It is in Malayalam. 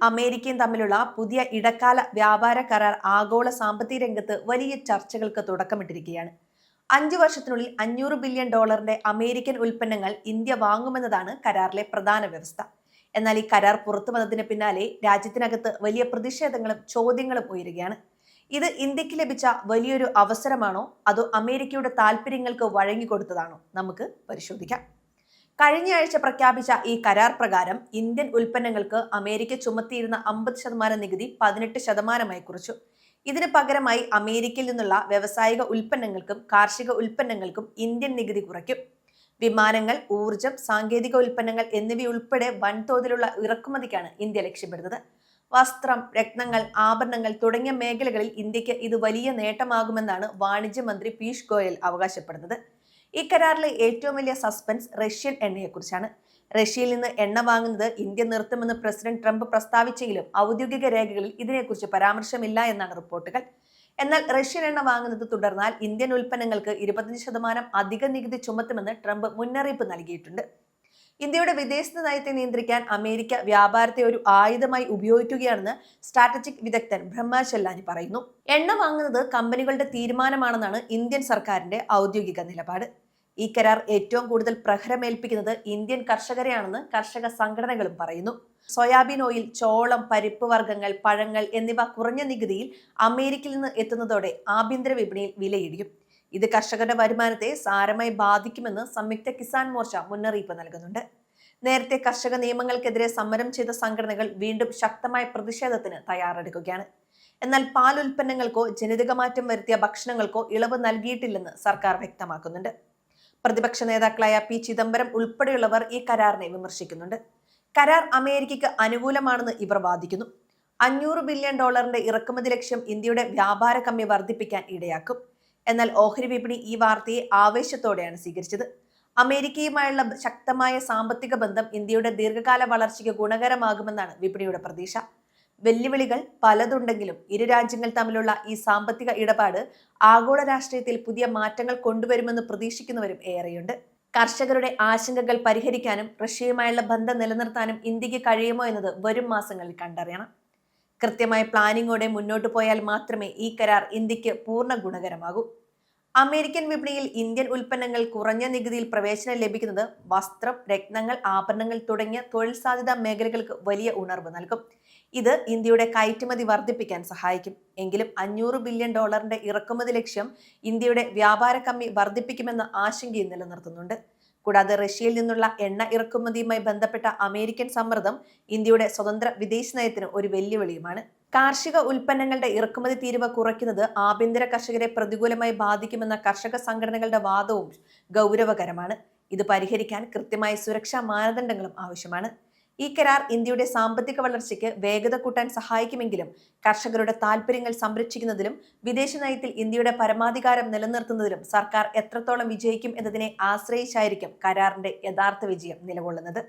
അമേരിക്കയും തമ്മിലുള്ള പുതിയ ഇടക്കാല വ്യാപാര കരാർ ആഗോള സാമ്പത്തിക രംഗത്ത് വലിയ ചർച്ചകൾക്ക് തുടക്കമിട്ടിരിക്കുകയാണ്. അഞ്ചു വർഷത്തിനുള്ളിൽ അഞ്ഞൂറ് ബില്യൺ ഡോളറിന്റെ അമേരിക്കൻ ഉൽപ്പന്നങ്ങൾ ഇന്ത്യ വാങ്ങുമെന്നതാണ് കരാറിലെ പ്രധാന വ്യവസ്ഥ. എന്നാൽ ഈ കരാർ പുറത്തു വന്നതിന് പിന്നാലെ രാജ്യത്തിനകത്ത് വലിയ പ്രതിഷേധങ്ങളും ചോദ്യങ്ങളും ഉയരുകയാണ്. ഇത് ഇന്ത്യയ്ക്ക് ലഭിച്ച വലിയൊരു അവസരമാണോ? അതോ അമേരിക്കയുടെ താല്പര്യങ്ങൾക്ക് വഴങ്ങിക്കൊടുത്തതാണോ? നമുക്ക് പരിശോധിക്കാം. കഴിഞ്ഞ ആഴ്ച പ്രഖ്യാപിച്ച ഈ കരാർ പ്രകാരം ഇന്ത്യൻ ഉൽപ്പന്നങ്ങൾക്ക് അമേരിക്ക ചുമത്തിയിരുന്ന അമ്പത് ശതമാനം നികുതി പതിനെട്ട് ശതമാനമായി കുറച്ചു. ഇതിന് പകരമായി അമേരിക്കയിൽ നിന്നുള്ള വ്യവസായിക ഉൽപ്പന്നങ്ങൾക്കും കാർഷിക ഉൽപ്പന്നങ്ങൾക്കും ഇന്ത്യൻ നികുതി കുറയ്ക്കും. വിമാനങ്ങൾ ഊർജം സാങ്കേതിക ഉൽപ്പന്നങ്ങൾ എന്നിവയുൾപ്പെടെ വൻതോതിലുള്ള ഇറക്കുമതിക്കാണ് ഇന്ത്യ ലക്ഷ്യമിടുന്നത്. വസ്ത്രം രത്നങ്ങൾ ആഭരണങ്ങൾ തുടങ്ങിയ മേഖലകളിൽ ഇന്ത്യയ്ക്ക് ഇത് വലിയ നേട്ടമാകുമെന്നാണ് വാണിജ്യ മന്ത്രി പീയൂഷ് ഗോയൽ അവകാശപ്പെടുന്നത്. ഈ കരാറിലെ ഏറ്റവും വലിയ സസ്പെൻസ് റഷ്യൻ എണ്ണയെക്കുറിച്ചാണ്. റഷ്യയിൽ നിന്ന് എണ്ണ വാങ്ങുന്നത് ഇന്ത്യ നിർത്തുമെന്ന് പ്രസിഡന്റ് ട്രംപ് പ്രസ്താവിച്ചെങ്കിലും ഔദ്യോഗിക രേഖകളിൽ ഇതിനെക്കുറിച്ച് പരാമർശമില്ല എന്നാണ് റിപ്പോർട്ടുകൾ. എന്നാൽ റഷ്യൻ എണ്ണ വാങ്ങുന്നത് തുടർന്നാൽ ഇന്ത്യൻ ഉൽപ്പന്നങ്ങൾക്ക് ഇരുപത്തഞ്ച് ശതമാനം അധിക നികുതി ചുമത്തുമെന്ന് ട്രംപ് മുന്നറിയിപ്പ് നൽകിയിട്ടുണ്ട്. ഇന്ത്യയുടെ വിദേശ നയത്തെ നിയന്ത്രിക്കാൻ അമേരിക്ക വ്യാപാരത്തെ ഒരു ആയുധമായി ഉപയോഗിക്കുകയാണെന്ന് സ്ട്രാറ്റജിക് വിദഗ്ധൻ ബ്രഹ്മ ചെല്ലാനി പറയുന്നു. എണ്ണ വാങ്ങുന്നത് കമ്പനികളുടെ തീരുമാനമാണെന്നാണ് ഇന്ത്യൻ സർക്കാരിന്റെ ഔദ്യോഗിക നിലപാട്. ഈ കരാർ ഏറ്റവും കൂടുതൽ പ്രഹരമേൽപ്പിക്കുന്നത് ഇന്ത്യൻ കർഷകരെയാണെന്ന് കർഷക സംഘടനകളും പറയുന്നു. സോയാബീൻ ഓയിൽ ചോളം പരിപ്പ് വർഗങ്ങൾ പഴങ്ങൾ എന്നിവ കുറഞ്ഞ നികുതിയിൽ അമേരിക്കയിൽ നിന്ന് എത്തുന്നതോടെ ആഭ്യന്തര വിപണിയിൽ വിലയിടിയും. ഇത് കർഷകരുടെ വരുമാനത്തെ സാരമായി ബാധിക്കുമെന്ന് സംയുക്ത കിസാൻ മോർച്ച മുന്നറിയിപ്പ് നൽകുന്നുണ്ട്. നേരത്തെ കർഷക നിയമങ്ങൾക്കെതിരെ സമരം ചെയ്ത സംഘടനകൾ വീണ്ടും ശക്തമായ പ്രതിഷേധത്തിന് തയ്യാറെടുക്കുകയാണ്. എന്നാൽ പാൽ ഉൽപ്പന്നങ്ങൾക്കോ ജനിതകമാറ്റം വരുത്തിയ ഭക്ഷണങ്ങൾക്കോ ഇളവ് നൽകിയിട്ടില്ലെന്ന് സർക്കാർ വ്യക്തമാക്കുന്നുണ്ട്. പ്രതിപക്ഷ നേതാക്കളായ പി ചിദംബരം ഉൾപ്പെടെയുള്ളവർ ഈ കരാറിനെ വിമർശിക്കുന്നുണ്ട്. കരാർ അമേരിക്കയ്ക്ക് അനുകൂലമാണെന്ന് ഇവർ വാദിക്കുന്നു. അഞ്ഞൂറ് ബില്യൺ ഡോളറിന്റെ ഇറക്കുമതി ലക്ഷ്യം ഇന്ത്യയുടെ വ്യാപാര കമ്മി വർദ്ധിപ്പിക്കാൻ ഇടയാക്കും. എന്നാൽ ഓഹരി വിപണി ഈ വാർത്തയെ ആവേശത്തോടെയാണ് സ്വീകരിച്ചത്. അമേരിക്കയുമായുള്ള ശക്തമായ സാമ്പത്തിക ബന്ധം ഇന്ത്യയുടെ ദീർഘകാല വളർച്ചയ്ക്ക് ഗുണകരമാകുമെന്നാണ് വിപണിയുടെ പ്രതീക്ഷ. വെല്ലുവിളികൾ പലതുണ്ടെങ്കിലും ഇരു രാജ്യങ്ങൾ തമ്മിലുള്ള ഈ സാമ്പത്തിക ഇടപാട് ആഗോള രാഷ്ട്രീയത്തിൽ പുതിയ മാറ്റങ്ങൾ കൊണ്ടുവരുമെന്ന് പ്രതീക്ഷിക്കുന്നവരും ഏറെയുണ്ട്. കർഷകരുടെ ആശങ്കകൾ പരിഹരിക്കാനും റഷ്യയുമായുള്ള ബന്ധം നിലനിർത്താനും ഇന്ത്യയ്ക്ക് കഴിയുമോ എന്നത് വരും മാസങ്ങളിൽ കണ്ടറിയണം. കൃത്യമായ പ്ലാനിങ്ങോടെ മുന്നോട്ട് പോയാൽ മാത്രമേ ഈ കരാർ ഇന്ത്യയ്ക്ക് പൂർണ ഗുണകരമാകൂ. അമേരിക്കൻ വിപണിയിൽ ഇന്ത്യൻ ഉൽപ്പന്നങ്ങൾ കുറഞ്ഞ നികുതിയിൽ പ്രവേശനം ലഭിക്കുന്നത് വസ്ത്രം രത്നങ്ങൾ ആഭരണങ്ങൾ തുടങ്ങിയ തൊഴിൽ സാധ്യതാ മേഖലകൾക്ക് വലിയ ഉണർവ് നൽകും. ഇത് ഇന്ത്യയുടെ കയറ്റുമതി വർദ്ധിപ്പിക്കാൻ സഹായിക്കും. എങ്കിലും അഞ്ഞൂറ് ബില്യൺ ഡോളറിന്റെ ഇറക്കുമതി ലക്ഷ്യം ഇന്ത്യയുടെ വ്യാപാര കമ്മി വർദ്ധിപ്പിക്കുമെന്ന ആശങ്കയും നിലനിർത്തുന്നുണ്ട്. കൂടാതെ റഷ്യയിൽ നിന്നുള്ള എണ്ണ ഇറക്കുമതിയുമായി ബന്ധപ്പെട്ട അമേരിക്കൻ സമ്മർദ്ദം ഇന്ത്യയുടെ സ്വതന്ത്ര വിദേശ നയത്തിന് ഒരു വെല്ലുവിളിയുമാണ്. കാർഷിക ഉൽപ്പന്നങ്ങളുടെ ഇറക്കുമതി തീരുവ കുറയ്ക്കുന്നത് ആഭ്യന്തര കർഷകരെ പ്രതികൂലമായി ബാധിക്കുമെന്ന കർഷക സംഘടനകളുടെ വാദവും ഗൗരവകരമാണ്. ഇത് പരിഹരിക്കാൻ കൃത്യമായ സുരക്ഷാ മാനദണ്ഡങ്ങളും ആവശ്യമാണ്. ഈ കരാർ ഇന്ത്യയുടെ സാമ്പത്തിക വളർച്ചയ്ക്ക് വേഗത കൂട്ടാൻ സഹായിക്കുമെങ്കിലും കർഷകരുടെ താൽപര്യങ്ങൾ സംരക്ഷിക്കുന്നതിലും വിദേശ നയത്തിൽ ഇന്ത്യയുടെ പരമാധികാരം നിലനിർത്തുന്നതിലും സർക്കാർ എത്രത്തോളം വിജയിക്കും എന്നതിനെ ആശ്രയിച്ചായിരിക്കും കരാറിന്റെ യഥാർത്ഥ വിജയം നിലകൊള്ളുന്നത്.